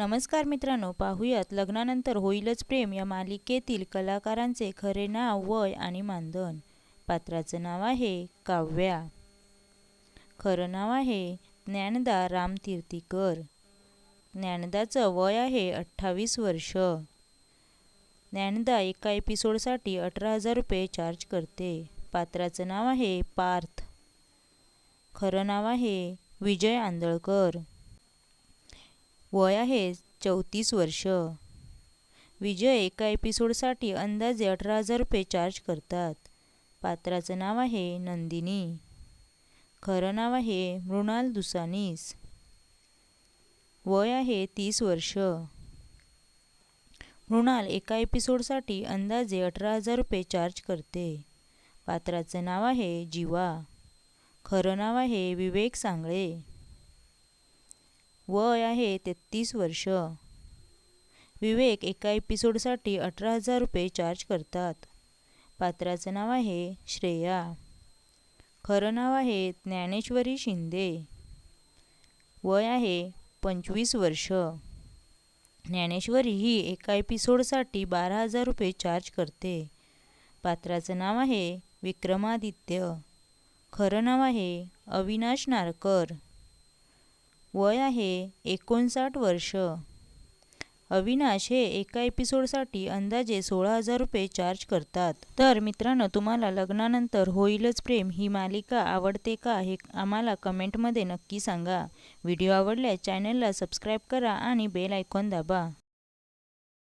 नमस्कार मित्रांनो पाहूयात लग्नानंतर होईलच प्रेम या मालिकेतील कलाकारांचे खरे नाव वय आणि मानधन. पात्राचं नाव आहे काव्या. खरं नाव आहे ज्ञानदा रामतीर्थीकर. ज्ञानदाचं वय आहे अठ्ठावीस वर्ष. ज्ञानदा एका एपिसोडसाठी अठरा हजार रुपये चार्ज करते. पात्राचं नाव आहे पार्थ. खरं नाव आहे विजय आंदळकर वय आहे चौतीस वर्ष. विजय एका एपिसोडसाठी अंदाजे अठरा हजार रुपये चार्ज करतात. पात्राचं नाव आहे नंदिनी. खरं नाव आहे मृणाल दुसानीस. वय आहे तीस वर्ष. मृणाल एका एपिसोडसाठी अंदाजे अठरा हजार रुपये चार्ज करते. पात्राचं नाव आहे जीवा. खरं नाव आहे विवेक सांगळे. वय आहे तेहतीस वर्ष. विवेक एका एपिसोडसाठी अठरा हजार रुपये चार्ज करतात. पात्राचं नाव आहे श्रेया. खरं नाव आहे ज्ञानेश्वरी शिंदे. वय आहे पंचवीस वर्ष. ज्ञानेश्वरी ही एका एपिसोडसाठी बारा हजार रुपये चार्ज करते. पात्राचं नाव आहे विक्रमादित्य. खरं नाव आहे अविनाश नारकर. वय आहे एकोणसाठ वर्ष. अविनाश हे एका एपिसोडसाठी अंदाजे सोळा हजार रुपये चार्ज करतात. तर मित्रांनो तुम्हाला लग्नानंतर होईलच प्रेम ही मालिका आवडते का हे आम्हाला कमेंटमध्ये नक्की सांगा. व्हिडिओ आवडल्यास चॅनलला सबस्क्राईब करा आणि बेल आयकॉन दाबा.